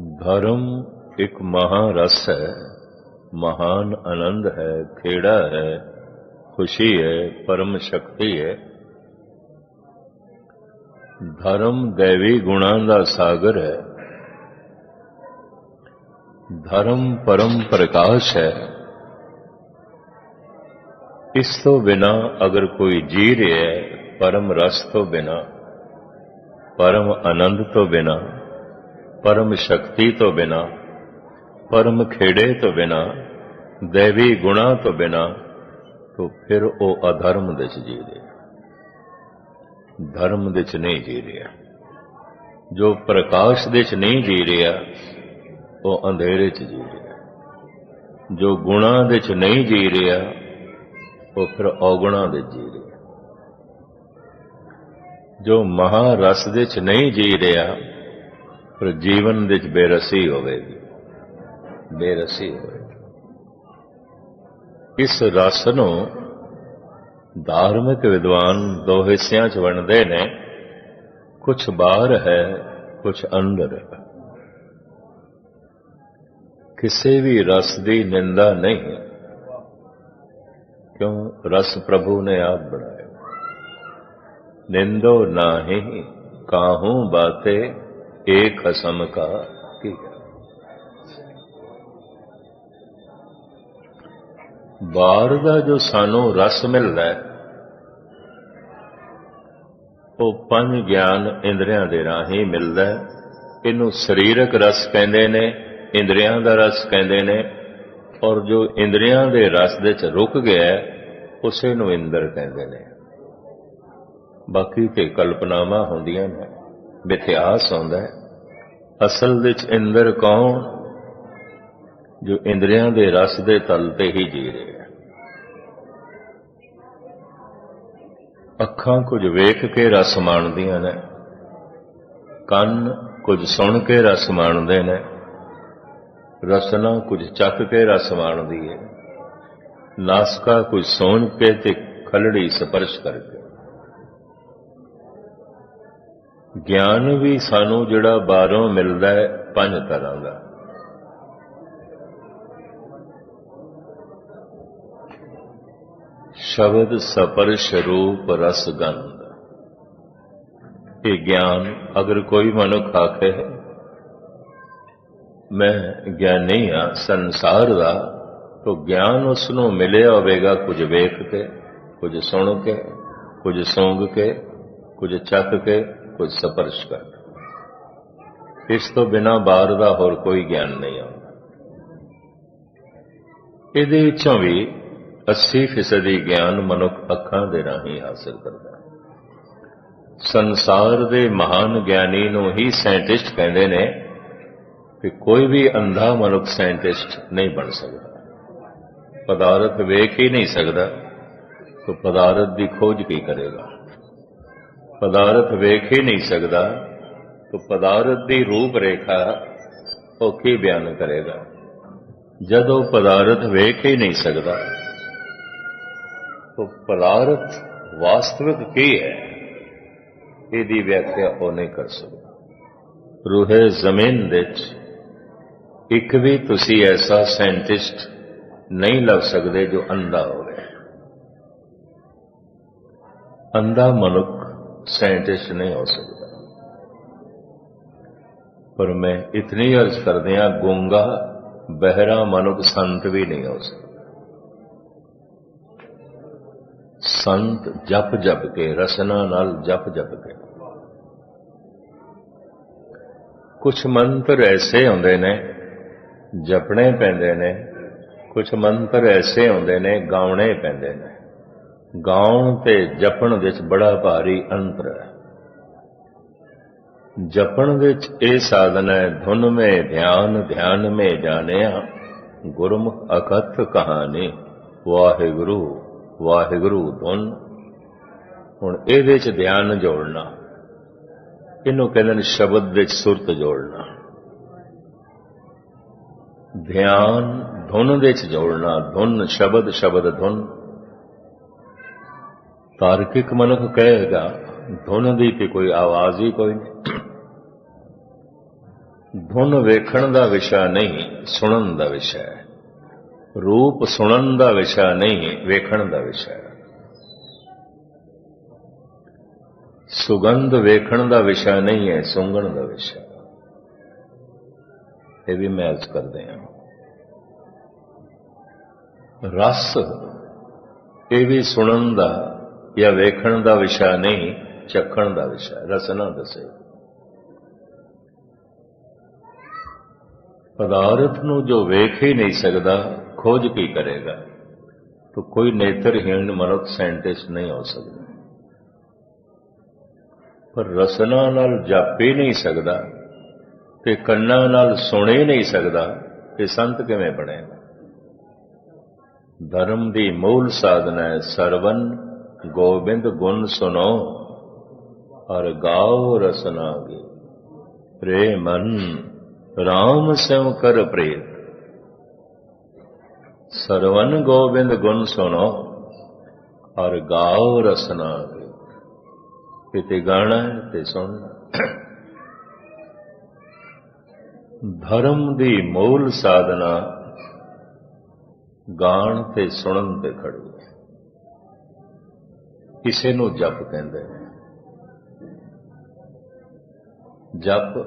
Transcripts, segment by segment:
ਧਰਮ ਇੱਕ ਮਹਾ ਰਸ ਹੈ, ਮਹਾਨ ਆਨੰਦ ਹੈ, ਖੇੜਾ ਹੈ, ਖੁਸ਼ੀ ਹੈ, ਪਰਮ ਸ਼ਕਤੀ ਹੈ। ਧਰਮ ਦੇਵੀ ਗੁਣਾਂ ਦਾ ਸਾਗਰ ਹੈ। ਧਰਮ ਪਰਮ ਪ੍ਰਕਾਸ਼ ਹੈ। ਇਸ ਤੋਂ ਬਿਨਾ ਅਗਰ ਕੋਈ ਜੀ ਰਿਹਾ ਹੈ, ਪਰਮ ਰਸ ਤੋਂ ਬਿਨਾ, ਪਰਮ ਆਨੰਦ ਤੋਂ ਬਿਨਾ ਪਰਮ ਸ਼ਕਤੀ ਤੋਂ ਬਿਨਾ, ਪਰਮ ਖੇੜੇ ਤੋਂ ਬਿਨਾ, ਦੇਵੀ ਗੁਣਾ ਤੋਂ ਬਿਨਾ तो ਫਿਰ ਉਹ ਅਧਰਮ ਵਿੱਚ ਜੀ ਰਿਹਾ। ਧਰਮ ਵਿੱਚ ਨਹੀਂ ਜੀ ਰਿਹਾ। ਜੋ ਪ੍ਰਕਾਸ਼ ਦੇ ਚ ਨਹੀਂ ਜੀ ਰਿਹਾ, ਉਹ ਅੰਧੇਰੇ ਚ ਜੀ ਰਿਹਾ। ਜੋ ਗੁਣਾ ਦੇ ਚ ਨਹੀਂ ਜੀ ਰਿਹਾ, ਉਹ ਫਿਰ ਔਗੁਣਾ ਦੇ ਜੀ ਰਿਹਾ। ਜੋ ਮਹਾ ਰਸ ਦੇ ਚ ਨਹੀਂ ਜੀ ਰਿਹਾ ਪਰ ਜੀਵਨ ਵਿੱਚ ਬੇਰਸੀ ਹੋਵੇਗੀ। ਬੇਰਸੀ ਹੋਵੇਗੀ। ਇਸ ਰਸ ਨੂੰ ਧਾਰਮਿਕ ਵਿਦਵਾਨ ਦੋ ਹਿੱਸਿਆਂ 'ਚ ਵੰਡਦੇ ਨੇ। ਕੁਝ ਬਾਹਰ ਹੈ ਕੁਝ ਅੰਦਰ ਹੈ। ਕਿਸੇ ਵੀ ਰਸ ਦੀ ਨਿੰਦਾ ਨਹੀਂ। ਕਿਉਂ? ਰਸ ਪ੍ਰਭੂ ਨੇ ਆਪ ਬਣਾਇਆ। ਨਿੰਦੋ ਨਾਹੀ ਕਾਹੂ ਬਾਤੇ ਏਕ ਹਸਮ ਕਾ ਕੀ ਬਾਹਰ ਦਾ ਜੋ ਸਾਨੂੰ ਰਸ ਮਿਲਦਾ ਹੈ, ਉਹ ਪੰਜ ਗਿਆਨ ਇੰਦਰੀਆਂ ਦੇ ਰਾਹੀਂ ਮਿਲਦਾ ਹੈ। ਇਹਨੂੰ ਸਰੀਰਕ ਰਸ ਕਹਿੰਦੇ ਨੇ, ਇੰਦਰੀਆਂ ਦਾ ਰਸ ਕਹਿੰਦੇ ਨੇ, ਔਰ ਜੋ ਇੰਦਰੀਆਂ ਦੇ ਰਸ ਦੇ ਚ ਰੁਕ ਗਿਆ ਉਸੇ ਨੂੰ ਇੰਦਰ ਕਹਿੰਦੇ ਨੇ। ਬਾਕੀ ਤੇ ਕਲਪਨਾਵਾਂ ਹੁੰਦੀਆਂ ਨੇ। ਮਿਥਿਆਸ ਆਉਂਦਾ ਅਸਲ ਵਿੱਚ ਇੰਦਰ ਕੌਣ? ਜੋ ਇੰਦਰੀਆਂ ਦੇ ਰਸ ਦੇ ਤਲ ਤੇ ਹੀ ਜੀ ਰਿਹਾ ਅੱਖਾਂ ਕੁਝ ਵੇਖ ਕੇ ਰਸ ਮਾਣਦੀਆਂ ਨੇ। ਕੰਨ ਕੁਝ ਸੁਣ ਕੇ ਰਸ ਮਾਣਦੇ ਨੇ। ਰਸਨਾ ਕੁਝ ਚੱਕ ਕੇ ਰਸ ਮਾਣਦੀ ਹੈ। ਨਾਸਕਾ ਕੁਝ ਸੌਣ ਕੇ ਤੇ ਖਲੜੀ ਸਪਰਸ਼ ਕਰਕੇ। ਗਿਆਨ ਵੀ ਸਾਨੂੰ ਜਿਹੜਾ ਬਾਹਰੋਂ ਮਿਲਦਾ ਹੈ, ਪੰਜ ਤਰ੍ਹਾਂ ਦਾ। ਸ਼ਬਦ ਸਪਰਸ਼ ਰੂਪ ਰਸ ਗੰਧ। ਇਹ ਗਿਆਨ ਅਗਰ ਕੋਈ ਮਨੁੱਖ ਆਖੇ, ਮੈਂ ਗਿਆਨੀ ਹਾਂ, ਸੰਸਾਰ ਦਾ, ਤਾਂ ਗਿਆਨ ਉਸ ਨੂੰ ਮਿਲਿਆ ਹੋਵੇਗਾ ਕੁਝ ਵੇਖ ਕੇ, ਕੁਝ ਸੁਣ ਕੇ, ਕੁਝ ਸੌਂਗ ਕੇ, ਕੁਝ ਚੱਕ ਕੇ ਕੁਝ ਸਪਰਸ਼ ਕਰ। ਇਸ ਤੋਂ ਬਿਨਾ ਬਾਹਰ ਦਾ ਹੋਰ ਕੋਈ ਗਿਆਨ ਨਹੀਂ ਆਉਂਦਾ। ਇਹਦੇ ਵਿੱਚੋਂ ਵੀ 80% ਗਿਆਨ ਮਨੁੱਖ ਅੱਖਾਂ ਦੇ ਰਾਹੀਂ ਹਾਸਲ ਕਰਦਾ ਹੈ। ਸੰਸਾਰ ਦੇ ਮਹਾਨ ਗਿਆਨੀ ਨੂੰ ਹੀ ਸਾਇੰਟਿਸਟ ਕਹਿੰਦੇ ਨੇ ਕਿ ਕੋਈ ਵੀ ਅੰਧਾ ਮਨੁੱਖ ਸਾਇੰਟਿਸਟ ਨਹੀਂ ਬਣ ਸਕਦਾ। ਪਦਾਰਥ ਵੇਖ ਹੀ ਨਹੀਂ ਸਕਦਾ, ਤਾਂ ਪਦਾਰਥ ਦੀ ਖੋਜ ਕੀ ਕਰੇਗਾ? ਪਦਾਰਥ ਵੇਖ ਹੀ ਨਹੀਂ ਸਕਦਾ, ਤਾਂ ਪਦਾਰਥ ਦੀ ਰੂਪ ਰੇਖਾ ਉਹ ਕੀ ਬਿਆਨ ਕਰੇਗਾ? ਜਦੋਂ ਪਦਾਰਥ ਵੇਖ ਹੀ ਨਹੀਂ ਸਕਦਾ, ਤਾਂ ਪਦਾਰਥ ਵਾਸਤਵਿਕ ਕੀ ਹੈ? ਇਹਦੀ ਵਿਆਖਿਆ ਉਹ ਨਹੀਂ ਕਰ ਸਕਦਾ। ਰੂਹੇ ਜ਼ਮੀਨ ਵਿੱਚ ਇੱਕ ਵੀ ਤੁਸੀਂ ਐਸਾ ਸਾਇੰਟਿਸਟ ਨਹੀਂ ਲੱਭ ਸਕਦੇ ਜੋ ਅੰਧਾ ਹੋਵੇ। ਅੰਧਾ ਮਨੁੱਖ ਸਾਇੰਟਿਸਟ ਨਹੀਂ ਹੋ ਸਕਦਾ। ਪਰ ਮੈਂ ਇਤਨੀ ਅਰਜ਼ ਕਰਦਿਆਂ ਗੁੰਗਾ, ਬਹਿਰਾ, ਮਨੁੱਖ ਸੰਤ ਵੀ ਨਹੀਂ ਹੋ ਸਕਦਾ। ਸੰਤ ਜਪ ਜਪ ਕੇ, ਰਸਨਾ ਨਾਲ ਜਪ ਜਪ ਕੇ। ਕੁਝ ਮੰਤਰ ਐਸੇ ਹੁੰਦੇ ਨੇ, ਜਪਣੇ ਪੈਂਦੇ ਨੇ ਕੁਝ ਮੰਤਰ ਐਸੇ ਹੁੰਦੇ ਨੇ, ਗਾਉਣੇ ਪੈਂਦੇ ਨੇ। ਗਾਉਣ ਤੇ ਜਪਣ ਵਿੱਚ ਬੜਾ ਭਾਰੀ ਅੰਤਰ ਹੈ। ਜਪਣ ਵਿੱਚ ਇਹ ਸਾਧਨ ਹੈ, ਧੁਨ ਮੇ ਧਿਆਨ ਧਿਆਨ ਮੇ ਜਾਣਿਆ, ਗੁਰਮੁਖ ਅਕਥ ਕਹਾਣੀ, ਵਾਹਿਗੁਰੂ ਵਾਹਿਗੁਰੂ ਧੁਨ। ਹੁਣ ਇਹਦੇ ਚ ਧਿਆਨ ਜੋੜਨਾ, ਇਹਨੂੰ ਕਹਿੰਦੇ ਨੇ ਸ਼ਬਦ ਵਿੱਚ ਸੁਰਤ ਜੋੜਨਾ। ਧਿਆਨ, ਧੁਨ ਵਿੱਚ ਜੋੜਨਾ, ਧੁਨ, ਸ਼ਬਦ ਸ਼ਬਦ ਧੁਨ। ਤਾਰਕਿਕ ਮਨੁੱਖ ਕਹੇਗਾ, ਧੁਨ ਦੀ ਤੇ ਕੋਈ ਆਵਾਜ਼ ਹੀ ਕੋਈ ਨਹੀਂ। ਧੁਨ ਵੇਖਣ ਦਾ ਵਿਸ਼ਾ ਨਹੀਂ, ਸੁਣਨ ਦਾ ਵਿਸ਼ਾ ਹੈ। ਰੂਪ ਸੁਣਨ ਦਾ ਵਿਸ਼ਾ ਨਹੀਂ, ਵੇਖਣ ਦਾ ਵਿਸ਼ਾ ਹੈ। ਸੁਗੰਧ ਵੇਖਣ ਦਾ ਵਿਸ਼ਾ ਨਹੀਂ ਹੈ ਸੁੰਘਣ ਦਾ ਵਿਸ਼ਾ ਇਹ ਵੀ ਮੈਚ ਕਰਦੇ ਹਾਂ। ਰਸ, ਇਹ ਵੀ ਸੁਣਨ ਦਾ ਜਾਂ ਵੇਖਣ ਦਾ ਵਿਸ਼ਾ ਨਹੀਂ, ਚੱਖਣ ਦਾ ਵਿਸ਼ਾ, ਰਸਨਾ ਦੱਸੇ। ਪਦਾਰਥ ਨੂੰ ਜੋ ਵੇਖ ਹੀ ਨਹੀਂ ਸਕਦਾ, ਖੋਜ ਕੀ ਕਰੇਗਾ? ਤਾਂ ਕੋਈ ਨੇਤਰਹੀਣ ਮਨੁੱਖ ਸਾਇੰਟਿਸਟ ਨਹੀਂ ਹੋ ਸਕਦਾ। ਪਰ ਰਸਨਾ ਨਾਲ ਜਪ ਨਹੀਂ ਸਕਦਾ ਤੇ ਕੰਨਾਂ ਨਾਲ ਸੁਣ ਨਹੀਂ ਸਕਦਾ, ਤੇ ਸੰਤ ਕਿਵੇਂ ਬਣੇਗਾ? ਧਰਮ ਦੀ ਮੂਲ ਸਾਧਨਾ ਹੈ ਸਰਵਨ ਗੋਬਿੰਦ ਗੁਣ ਸੁਨੋ ਔਰ ਗਾਓ ਰਸਨਾ ਗੇ। ਪ੍ਰੇਮਨ RAM ਸਿਮ ਕਰ ਪ੍ਰੇਤ। ਸਰਵਨ ਗੋਬਿੰਦ ਗੁਣ ਸੁਨੋ ਔਰ ਗਾਓ ਰਸਨਾ ਗੇ। ਕਿਤੇ ਗਾਣਾ ਤੇ ਸੁਣਨਾ ਧਰਮ ਦੀ ਮੂਲ ਸਾਧਨਾ, ਗਾਣ ਤੇ ਸੁਣਨ ਤੇ ਖੜੂ। ਕਿਸੇ ਨੂੰ ਜਪ ਕਹਿੰਦੇ ਨੇ। ਜਪ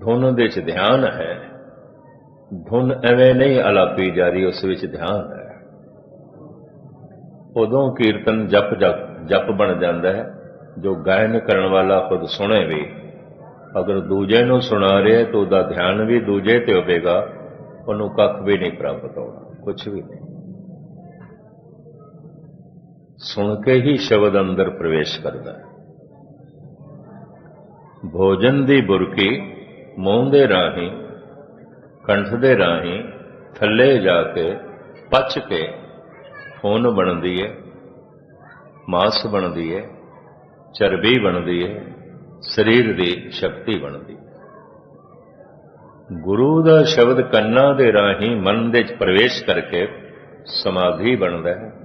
ਧੁਨ ਦੇ ਚ ਧਿਆਨ ਹੈ। ਧੁਨ ਐਵੇਂ ਨਹੀਂ ਅਲਾਪੀ ਜਾ ਰਹੀ, ਉਸ ਵਿੱਚ ਧਿਆਨ ਹੈ। ਉਦੋਂ ਕੀਰਤਨ ਜਪ ਜਪ ਜਪ ਬਣ ਜਾਂਦਾ ਹੈ। ਜੋ ਗਾਇਨ ਕਰਨ ਵਾਲਾ ਖੁਦ ਸੁਣੇ ਵੀ। ਅਗਰ ਦੂਜੇ ਨੂੰ ਸੁਣਾ ਰਿਹਾ ਤਾਂ ਉਹਦਾ ਧਿਆਨ ਵੀ ਦੂਜੇ ਤੇ ਹੋਵੇਗਾ। ਉਹਨੂੰ ਕੱਖ ਵੀ ਨਹੀਂ ਪ੍ਰਾਪਤ ਹੋਣਾ। ਕੁਝ ਵੀ ਨਹੀਂ। ਸੁਣ ਕੇ ਹੀ ਸ਼ਬਦ ਅੰਦਰ ਪ੍ਰਵੇਸ਼ ਕਰਦਾ ਹੈ। ਭੋਜਨ ਦੀ ਬੁਰਕੀ ਮੂੰਹ ਦੇ ਰਾਹੀਂ, ਕੰਠ ਦੇ ਰਾਹੀਂ ਥੱਲੇ ਜਾ ਕੇ ਪਚ ਕੇ ਖੂਨ ਬਣਦੀ ਹੈ, ਮਾਸ ਬਣਦੀ ਹੈ, ਚਰਬੀ ਬਣਦੀ ਹੈ, ਸਰੀਰ ਦੀ ਸ਼ਕਤੀ ਬਣਦੀ ਹੈ। ਗੁਰੂ ਦਾ ਸ਼ਬਦ ਕੰਨਾਂ ਦੇ ਰਾਹੀਂ ਮਨ ਦੇ ਵਿੱਚ ਪ੍ਰਵੇਸ਼ ਕਰਕੇ ਸਮਾਧੀ ਬਣਦਾ ਹੈ।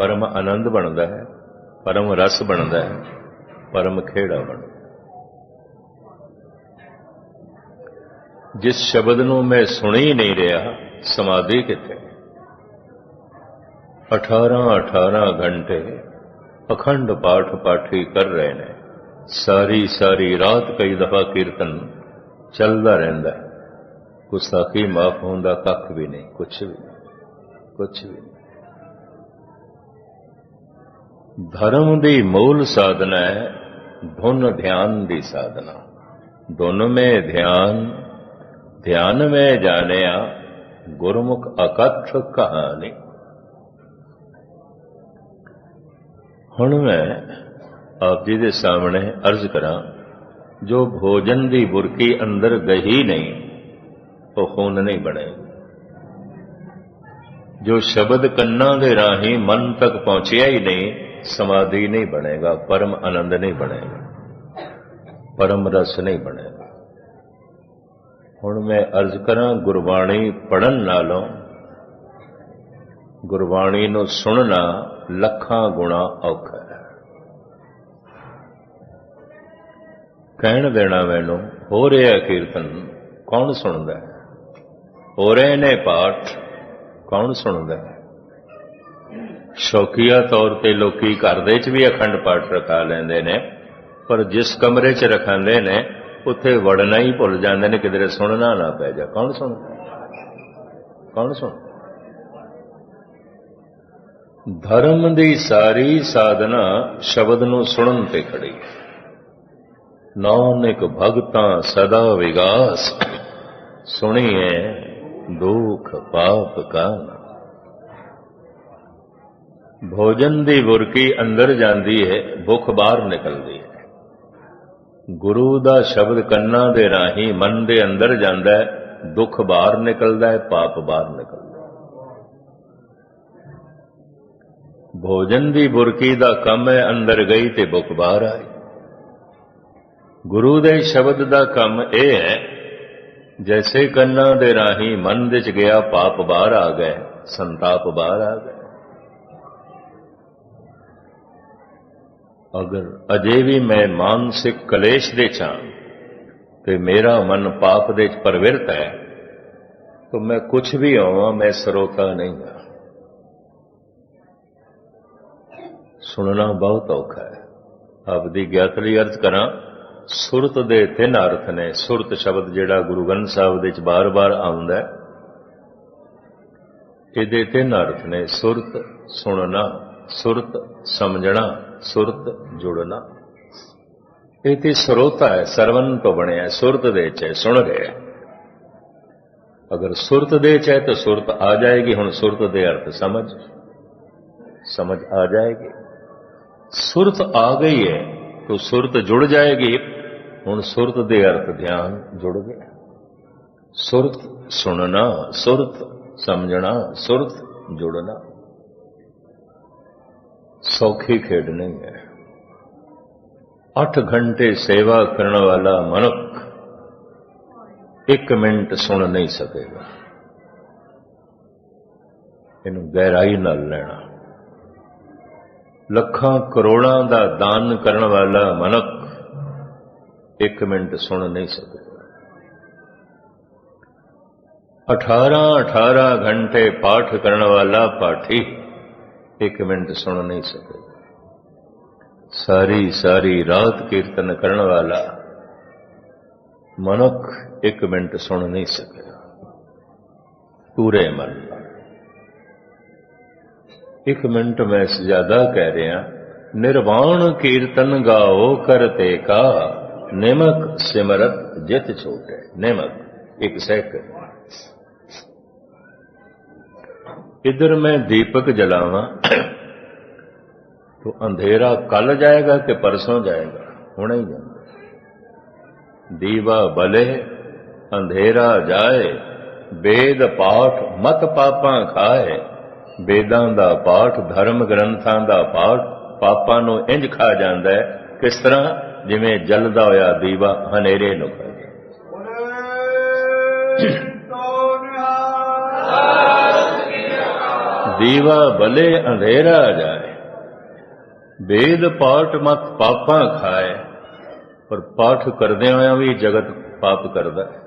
ਪਰਮ ਆਨੰਦ ਬਣਦਾ ਹੈ, ਪਰਮ ਰਸ ਬਣਦਾ ਹੈ, ਪਰਮ ਖੇੜਾ ਬਣਦਾ ਜਿਸ ਸ਼ਬਦ ਨੂੰ ਮੈਂ ਸੁਣੀ ਨਹੀਂ ਰਿਹਾ, ਸਮਾਧੀ ਕਿੱਥੇ? 18 18 ਘੰਟੇ ਅਖੰਡ ਪਾਠ ਪਾਠੀ ਕਰ ਰਹੇ ਨੇ। ਸਾਰੀ ਸਾਰੀ ਰਾਤ ਕਈ ਦਫਾ ਕੀਰਤਨ ਚੱਲਦਾ ਰਹਿੰਦਾ ਹੈ। ਗੁਸਤਾਖੀ ਮਾਫ ਦਾ ਕੱਖ ਵੀ ਨਹੀਂ, ਕੁਛ ਵੀ ਨਹੀਂ, ਕੁਛ ਵੀ ਧਰਮ ਦੀ ਮੂਲ ਸਾਧਨਾ ਹੈ, ਧੁਨ ਧਿਆਨ ਦੀ ਸਾਧਨਾ। ਦੋਨੋਂ ਮੇ ਧਿਆਨ ਧਿਆਨ ਮੇ ਜਾਣਿਆ, ਗੁਰਮੁਖ ਅਕਥ ਕਹਾਣੀ। ਹੁਣ ਮੈਂ ਆਪ ਜੀ ਦੇ ਸਾਹਮਣੇ ਅਰਜ਼ ਕਰਾਂ, ਜੋ ਭੋਜਨ ਦੀ ਬੁਰਕੀ ਅੰਦਰ ਗਈ ਨਹੀਂ, ਉਹ ਖੂਨ ਨਹੀਂ ਬਣੇ। ਜੋ ਸ਼ਬਦ ਕੰਨਾਂ ਦੇ ਰਾਹੀਂ ਮਨ ਤੱਕ ਪਹੁੰਚਿਆ ਹੀ ਨਹੀਂ ਸਮਾਧੀ ਨਹੀਂ ਬਣੇਗਾ ਪਰਮ ਆਨੰਦ ਨਹੀਂ ਬਣੇਗਾ ਪਰਮ ਰਸ ਨਹੀਂ ਬਣੇਗਾ ਹੁਣ ਮੈਂ ਅਰਜ਼ ਕਰਾਂ ਗੁਰਬਾਣੀ ਪੜਨ ਨਾਲੋਂ ਗੁਰਬਾਣੀ ਨੂੰ ਸੁਣਨਾ ਲੱਖਾਂ ਗੁਣਾ ਔਖਾ ਹੈ ਕਹਿਣ ਦੇਣਾ ਮੈਨੂੰ ਹੋ ਰਿਹਾ ਕੀਰਤਨ ਕੌਣ ਸੁਣਦਾ ਹੈ ਹੋ ਰਹੇ ਨੇ ਪਾਠ ਕੌਣ ਸੁਣਦਾ ਹੈ ਸ਼ੌਕੀਆ ਤੌਰ ਤੇ ਲੋਕੀ ਘਰ ਦੇ ਵਿੱਚ ਵੀ ਅਖੰਡ ਪਾਠ ਰਖਾ ਲੈਂਦੇ ਨੇ, ਪਰ ਜਿਸ ਕਮਰੇ 'ਚ ਰਖਾਉਂਦੇ ਨੇ, ਉੱਥੇ ਵੜਨਾ ਹੀ ਭੁੱਲ ਜਾਂਦੇ ਨੇ, ਕਿਧਰੇ ਸੁਣਨਾ ਨਾ ਪੈ ਜਾ। ਕੌਣ ਸੁਣ? ਕੌਣ ਸੁਣ? ਧਰਮ ਦੀ ਸਾਰੀ ਸਾਧਨਾ ਸ਼ਬਦ ਨੂੰ ਸੁਣਨ ਤੇ ਖੜੀ। ਹੈ ਨਾਨਕ ਭਗਤਾਂ ਸਦਾ ਵਿਗਾਸ। ਸੁਣੀਏ ਦੁਖ ਪਾਪ ਕਾ ਭੋਜਨ ਦੀ ਬੁਰਕੀ ਅੰਦਰ ਜਾਂਦੀ ਹੈ ਭੁੱਖ ਬਾਹਰ ਨਿਕਲਦੀ ਹੈ ਗੁਰੂ ਦਾ ਸ਼ਬਦ ਕੰਨਾਂ ਦੇ ਰਾਹੀਂ ਮਨ ਦੇ ਅੰਦਰ ਜਾਂਦਾ ਹੈ ਦੁੱਖ ਬਾਹਰ ਨਿਕਲਦਾ ਹੈ ਪਾਪ ਬਾਹਰ ਨਿਕਲਦਾ ਭੋਜਨ ਦੀ ਬੁਰਕੀ ਦਾ ਕੰਮ ਹੈ ਅੰਦਰ ਗਈ ਤੇ ਭੁੱਖ ਬਾਹਰ ਆਈ। ਗੁਰੂ ਦੇ ਸ਼ਬਦ ਦਾ ਕੰਮ ਇਹ ਹੈ, ਜੈਸੇ ਕੰਨਾਂ ਦੇ ਰਾਹੀਂ ਮਨ ਵਿੱਚ ਗਿਆ, ਪਾਪ ਬਾਹਰ ਆ ਗਏ, ਸੰਤਾਪ ਬਾਹਰ ਆ ਗਏ। ਅਗਰ ਅਜੇ ਵੀ ਮੈਂ ਮਾਨਸਿਕ ਕਲੇਸ਼ ਦੇ ਚਾਂ ਤੇ ਮੇਰਾ ਮਨ ਪਾਪ ਦੇ ਚ ਪਰਵਿਰਤ ਹੈ, ਤਾਂ ਮੈਂ ਕੁਝ ਵੀ ਹੋਵਾਂ ਮੈਂ ਸਰੋਤਾ ਨਹੀਂ ਹਾਂ। ਸੁਣਨਾ ਬਹੁਤ ਔਖਾ ਹੈ। ਆਪਦੀ ਗਿਆਤ ਲਈ ਅਰਥ ਕਰਾਂ, ਸੁਰਤ ਦੇ ਤਿੰਨ ਅਰਥ ਨੇ। ਸੁਰਤ ਸ਼ਬਦ ਜਿਹੜਾ ਗੁਰੂ ਗ੍ਰੰਥ ਸਾਹਿਬ ਦੇ ਵਿੱਚ ਬਾਰ-ਬਾਰ ਆਉਂਦਾ ਹੈ, ਇਹਦੇ ਤਿੰਨ ਅਰਥ ਨੇ। ਸੁਰਤ, ਸੁਣਨਾ ਸੁਰਤ ਸਮਝਣਾ ਸੁਰਤ ਜੁੜਨਾ ਇਹ ਤੇ ਸਰੋਤਾ ਹੈ ਸਰਵਨ ਤੋਂ ਬਣਿਆ ਹੈ, ਸੁਰਤ ਦੇ ਚ ਹੈ, ਸੁਣ ਰਿਹਾ ਹੈ। ਅਗਰ ਸੁਰਤ ਦੇ ਚ ਹੈ ਤਾਂ ਸੁਰਤ ਆ ਜਾਏਗੀ ਹੁਣ ਸੁਰਤ ਦੇ ਅਰਥ ਸਮਝ ਸਮਝ ਆ ਜਾਏਗੀ ਸੁਰਤ ਆ ਗਈ ਹੈ तो ਸੁਰਤ ਜੁੜ ਜਾਏਗੀ ਹੁਣ ਸੁਰਤ ਦੇ ਅਰਥ ਧਿਆਨ ਜੁੜ ਗਿਆ ਸੁਰਤ ਸੁਣਨਾ ਸੁਰਤ ਸਮਝਣਾ ਸੁਰਤ ਜੁੜਨਾ ਸੌਖੀ ਖੇਡ ਨਹੀਂ ਹੈ। 8 ਘੰਟੇ ਸੇਵਾ ਕਰਨ ਵਾਲਾ ਮਨੁੱਖ ਇੱਕ ਮਿੰਟ ਸੁਣ ਨਹੀਂ ਸਕੇਗਾ। ਇਹਨੂੰ ਗਹਿਰਾਈ ਨਾਲ ਲੈਣਾ। ਲੱਖਾਂ ਕਰੋੜਾਂ ਦਾ ਦਾਨ ਕਰਨ ਵਾਲਾ ਮਨੁੱਖ ਇੱਕ ਮਿੰਟ ਸੁਣ ਨਹੀਂ ਸਕੇਗਾ। 18 18 ਘੰਟੇ ਪਾਠ ਕਰਨ ਵਾਲਾ ਪਾਠੀ ਇੱਕ ਮਿੰਟ ਸੁਣ ਨਹੀਂ ਸਕੇ। ਸਾਰੀ ਸਾਰੀ ਰਾਤ ਕੀਰਤਨ ਕਰਨ ਵਾਲਾ ਮਨੁੱਖ ਇੱਕ ਮਿੰਟ ਸੁਣ ਨਹੀਂ ਸਕਦਾ ਪੂਰੇ ਮਨ ਨਾਲ। ਇੱਕ ਮਿੰਟ ਮੈਂ ਜ਼ਿਆਦਾ ਕਹਿ ਰਿਹਾ, ਨਿਰਵਾਣ ਕੀਰਤਨ ਗਾਓ ਕਰਤੇ ਕਾ, ਨਿਮਕ ਸਿਮਰਤ ਜਿਤ ਛੋਟੇ। ਨਿਮਕ, ਇੱਕ ਸੈਕਿੰਡ इधर मैं दीपक जलावा तो अंधेरा कल जाएगा कि परसों जाएगा होना ही जाएगा दीवा बले अंधेरा जाए वेद पाठ मत पापा खाए वेदां ਦਾ ਪਾਠ ਧਰਮ ਗ੍ਰੰਥਾਂ ਦਾ ਪਾਠ ਪਾਪਾਂ ਨੂੰ ਇੰਜ ਖਾ ਜਾਂਦਾ ਹੈ ਕਿਸ ਤਰ੍ਹਾਂ ਜਿਵੇਂ ਜਲਦਾ ਹੋਇਆ ਦੀਵਾ ਹਨੇਰੇ ਨੂੰ ਖਾ ਜਾਂਦਾ ਦੀਵਾ ਭਲੇ ਅੰਧੇਰਾ ਜਾਏ। ਵੇਦ ਪਾਠ ਮਤ ਪਾਪਾਂ ਖਾਏ। ਪਰ ਪਾਠ ਕਰਦੇ ਹੋਇਆਂ ਵੀ ਜਗਤ ਪਾਪ ਕਰਦਾ ਹੈ।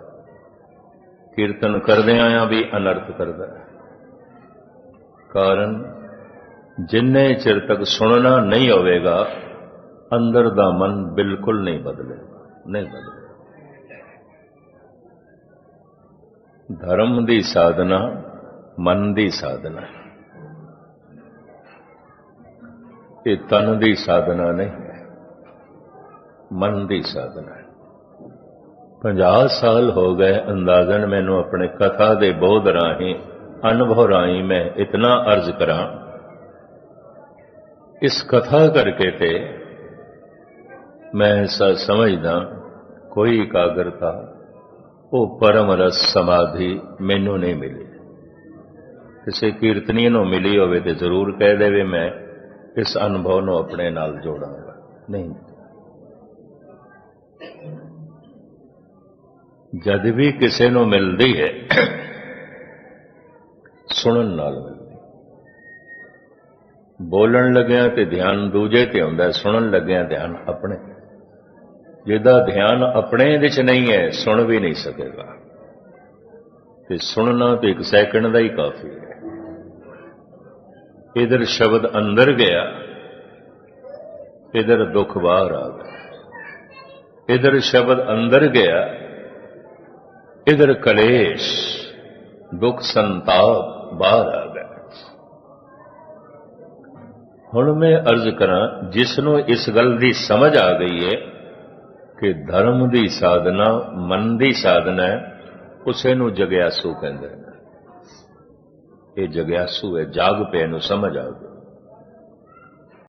ਕੀਰਤਨ ਕਰਦੇ ਹੋਇਆਂ ਵੀ ਅਨਰਥ ਕਰਦਾ ਹੈ। ਕਾਰਨ, ਜਿੰਨੇ ਚਿਰ ਤੱਕ ਸੁਣਨਾ ਨਹੀਂ ਹੋਵੇਗਾ, ਅੰਦਰ ਦਾ ਮਨ ਬਿਲਕੁਲ ਨਹੀਂ ਬਦਲੇਗਾ ਨਹੀਂ ਬਦਲੇਗਾ। ਧਰਮ ਦੀ ਸਾਧਨਾ, ਮਨ ਦੀ ਸਾਧਨਾ ਇਹ ਤਨ ਦੀ ਸਾਧਨਾ ਨਹੀਂ ਹੈ, ਮਨ ਦੀ ਸਾਧਨਾ ਹੈ। 50 ਸਾਲ ਹੋ ਗਏ ਅੰਦਾਜ਼ਨ ਮੈਨੂੰ ਆਪਣੇ ਕਥਾ ਦੇ ਬੋਧ ਰਾਹੀਂ, ਅਨੁਭਵ ਰਾਹੀਂ ਮੈਂ ਇਤਨਾ ਅਰਜ਼ ਕਰਾਂ। ਇਸ ਕਥਾ ਕਰਕੇ ਤੇ ਮੈਂ ਐਸਾ ਸਮਝਦਾ, ਕੋਈ ਇਕਾਗਰਤਾ, ਉਹ ਪਰਮ ਰਸ ਸਮਾਧੀ ਮੈਨੂੰ ਨਹੀਂ ਮਿਲੀ। ਕਿਸੇ ਕੀਰਤਨੀ ਨੂੰ ਮਿਲੀ ਹੋਵੇ ਤੇ ਜ਼ਰੂਰ ਕਹਿ ਦੇਵੇ ਮੈਂ ਇਸ ਅਨੁਭਵ ਨੂੰ ਆਪਣੇ ਨਾਲ ਜੋੜਾਂਗਾ। ਨਹੀਂ। ਜਦ ਵੀ ਕਿਸੇ ਨੂੰ ਮਿਲਦੀ ਹੈ, ਸੁਣਨ ਨਾਲ ਮਿਲਦੀ। ਬੋਲਣ ਲੱਗਿਆ ਤੇ ਧਿਆਨ ਦੂਜੇ ਤੇ ਹੁੰਦਾ, ਸੁਣਨ ਲੱਗਿਆ ਧਿਆਨ ਆਪਣੇ। ਜਿਹਦਾ ਧਿਆਨ ਆਪਣੇ ਵਿੱਚ ਨਹੀਂ ਹੈ, ਸੁਣ ਵੀ ਨਹੀਂ ਸਕੇਗਾ। ਤੇ ਸੁਣਨਾ ਤੇ ਇੱਕ ਸੈਕਿੰਡ ਦਾ ਹੀ ਕਾਫੀ ਹੈ। ਇਧਰ ਸ਼ਬਦ ਅੰਦਰ ਗਿਆ, ਇਧਰ ਦੁੱਖ ਬਾਹਰ ਆ ਗਿਆ। ਇਧਰ ਸ਼ਬਦ ਅੰਦਰ ਗਿਆ, ਇਧਰ ਕਲੇਸ਼, ਦੁੱਖ ਸੰਤਾਪ ਬਾਹਰ ਆ ਗਿਆ। ਹੁਣ ਮੈਂ ਅਰਜ਼ ਕਰਾਂ, ਜਿਸ ਨੂੰ ਇਸ ਗੱਲ ਦੀ ਸਮਝ ਆ ਗਈ ਹੈ ਕਿ ਧਰਮ ਦੀ ਸਾਧਨਾ, ਮਨ ਦੀ ਸਾਧਨਾ ਹੈ ਉਸੇ ਨੂੰ ਜਗਿਆਸੂ ਕਹਿੰਦੇ ਨੇ। ਇਹ ਜਗਿਆਸੂ ਹੈ ਜਾਗ ਪਏ ਨੂੰ ਸਮਝ ਆ ਗਈ।